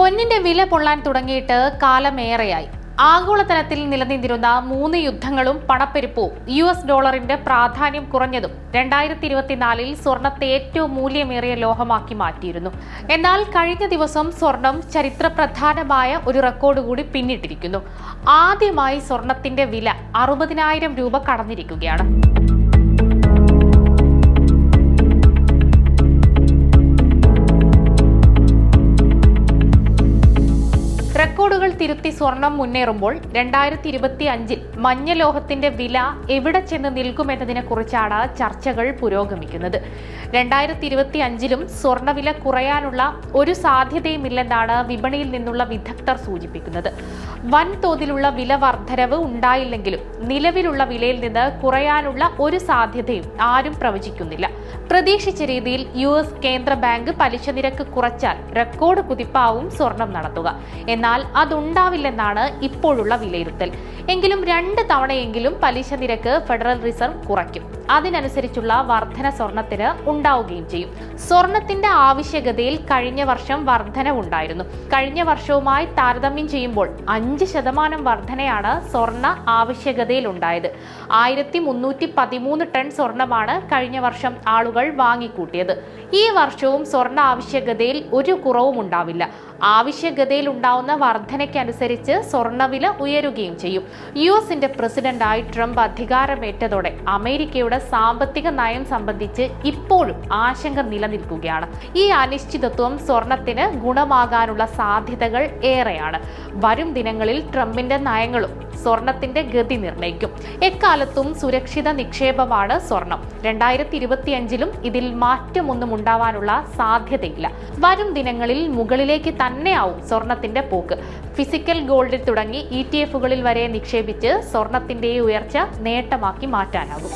പൊന്നിന്റെ വില പൊള്ളാൻ തുടങ്ങിയിട്ട് കാലമേറെയായി ആഗോളതലത്തിൽ നിലനിന്നിരുന്ന മൂന്ന് യുദ്ധങ്ങളും പണപ്പെരുപ്പവും യു എസ് ഡോളറിന്റെ പ്രാധാന്യം കുറഞ്ഞതും രണ്ടായിരത്തി ഇരുപത്തിനാലിൽ സ്വർണത്തെ ഏറ്റവും മൂല്യമേറിയ ലോഹമാക്കി മാറ്റിയിരുന്നു. എന്നാൽ കഴിഞ്ഞ ദിവസം സ്വർണം ചരിത്രപ്രധാനമായ ഒരു റെക്കോർഡ് കൂടി പിന്നിട്ടിരിക്കുന്നു. ആദ്യമായി സ്വർണത്തിന്റെ വില അറുപതിനായിരം രൂപ കടന്നിരിക്കുകയാണ്. logra തിരുത്തി സ്വർണം മുന്നേറുമ്പോൾ രണ്ടായിരത്തി ഇരുപത്തി അഞ്ചിൽ മഞ്ഞലോഹത്തിന്റെ വില എവിടെ ചെന്ന് നിൽക്കുമെന്നതിനെ കുറിച്ചാണ് ചർച്ചകൾ പുരോഗമിക്കുന്നത്. രണ്ടായിരത്തി ഇരുപത്തി അഞ്ചിലും സ്വർണവില കുറയാനുള്ള ഒരു സാധ്യതയുമില്ലെന്നാണ് വിപണിയിൽ നിന്നുള്ള വിദഗ്ധർ സൂചിപ്പിക്കുന്നത്. വൻതോതിലുള്ള വില വർധനവ് ഉണ്ടായില്ലെങ്കിലും നിലവിലുള്ള വിലയിൽ നിന്ന് കുറയാനുള്ള ഒരു സാധ്യതയും ആരും പ്രവചിക്കുന്നില്ല. പ്രതീക്ഷിച്ച രീതിയിൽ യു എസ് കേന്ദ്ര ബാങ്ക് പലിശ നിരക്ക് കുറച്ചാൽ റെക്കോർഡ് കുതിപ്പാവും സ്വർണം നടത്തുക. എന്നാൽ അതുണ്ടാവില്ലെന്നാണ് ഇപ്പോഴുള്ള വിലയിരുത്തൽ. എങ്കിലും രണ്ട് തവണയെങ്കിലും പലിശ നിരക്ക് ഫെഡറൽ റിസർവ് കുറയ്ക്കും. അതിനനുസരിച്ചുള്ള വർധന സ്വർണത്തിന് ഉണ്ടാവുകയും ചെയ്യും. സ്വർണത്തിന്റെ ആവശ്യകതയിൽ കഴിഞ്ഞ വർഷം വർധന ഉണ്ടായിരുന്നു. കഴിഞ്ഞ വർഷവുമായി താരതമ്യം ചെയ്യുമ്പോൾ അഞ്ച് ശതമാനം വർധനയാണ് സ്വർണ ആവശ്യകതയിൽ ഉണ്ടായത്. ആയിരത്തി മുന്നൂറ്റി പതിമൂന്ന് ടൺ സ്വർണമാണ് കഴിഞ്ഞ വർഷം ആളുകൾ വാങ്ങിക്കൂട്ടിയത്. ഈ വർഷവും സ്വർണ ആവശ്യകതയിൽ ഒരു കുറവും ഉണ്ടാവില്ല. ആവശ്യകതയിൽ ഉണ്ടാവുന്ന വർധനയ്ക്കനുസരിച്ച് സ്വർണവില ഉയരുകയും ചെയ്യും. യു എസിന്റെ പ്രസിഡന്റായി ട്രംപ് അധികാരമേറ്റതോടെ അമേരിക്കയുടെ സാമ്പത്തിക നയം സംബന്ധിച്ച് ഇപ്പോഴും ആശങ്ക നിലനിൽക്കുകയാണ്. ഈ അനിശ്ചിതത്വം സ്വർണത്തിന് ഗുണമാകാനുള്ള സാധ്യതകൾ ഏറെയാണ്. വരും ദിനങ്ങളിൽ ട്രംപിന്റെ നയങ്ങളും സ്വർണത്തിന്റെ ഗതി നിർണയിക്കും. എക്കാലത്തും സുരക്ഷിത നിക്ഷേപമാണ് സ്വർണം. രണ്ടായിരത്തി ഇരുപത്തിയഞ്ചിലും ഇതിൽ മാറ്റമൊന്നും ഉണ്ടാവാനുള്ള സാധ്യതയില്ല. വരും ദിനങ്ങളിൽ മുകളിലേക്ക് തന്നെയാവും സ്വർണത്തിന്റെ പോക്ക്. ഫിസിക്കൽ ഗോൾഡിൽ തുടങ്ങി ഇ ടി എഫുകളിൽ വരെ നിക്ഷേപിച്ച് സ്വർണത്തിന്റെ ഉയർച്ച നേട്ടമാക്കി മാറ്റാനാകും.